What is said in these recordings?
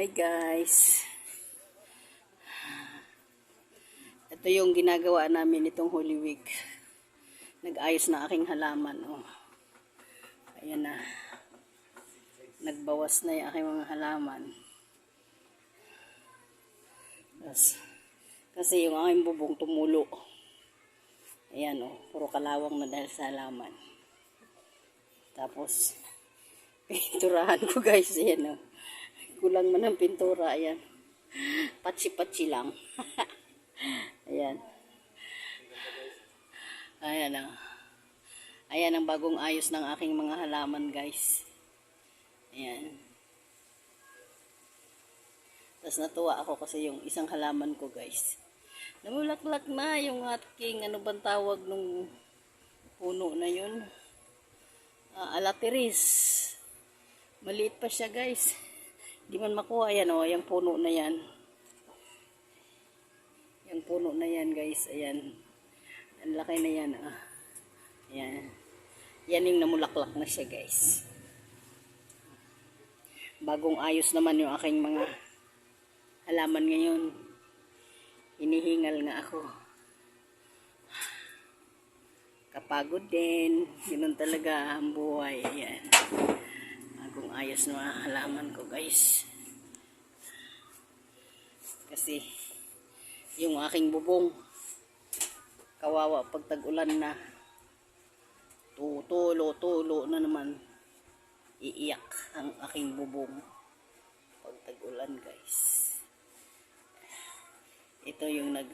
Hi guys. Ito yung ginagawa namin itong Holy Week. Nag-ayos na aking halaman. Oh. Ayan na. Nagbawas na yung aking mga halaman. Tapos, kasi yung aking bubong tumulo. Ayan oh, puro kalawang na dahil sa halaman. Tapos, pinturahan ko guys. Ayan oh. Kulang man ang pintura. Ayan. Patsi-patsi lang. Ayan. Ayan ang. Ayan ang bagong ayos ng aking mga halaman guys. Ayan. Tapos natuwa ako kasi yung isang halaman ko guys. Namulaklak na yung aking ano bang tawag nung puno na yun. Ah, alateris. Maliit pa siya guys. Di man makuha yan o, yung puno na yan. Yung puno na yan guys, ayan. Ang laki na yan ah. Ayan. Yan yung namulaklak na siya guys. Bagong ayos naman yung aking mga halaman ngayon. Hinihingal nga ako. Kapagod din. Ganun talaga ang buhay. Ayan. Ayos na mga halaman ko guys. Kasi yung aking bubong kawawa pag tag-ulan na. Tutulo tulo na naman. Iiyak ang aking bubong pag tag-ulan guys. Ito yung nag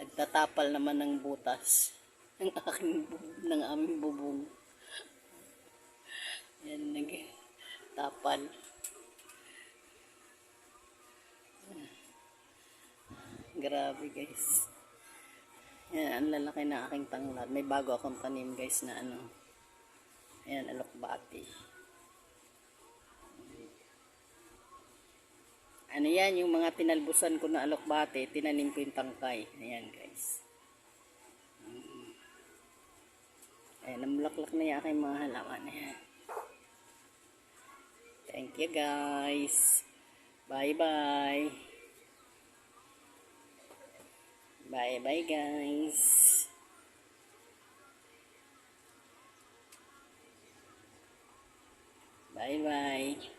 nagtatapal naman ng butas ng aking ng aming bubong. Yan nagtapal Grabe guys. Yan, ang lalaki na aking tanglad. May bago akong tanim guys na ano. Ayan, alokbati. Ano yan, yung mga tinalbusan ko na alokbati, tinanim ko yung tangkay. Ayan guys. Ayan, namulaklak na yung aking mga halaman. Ayan. Thank you guys. Bye-bye. Bye-bye guys. Bye-bye.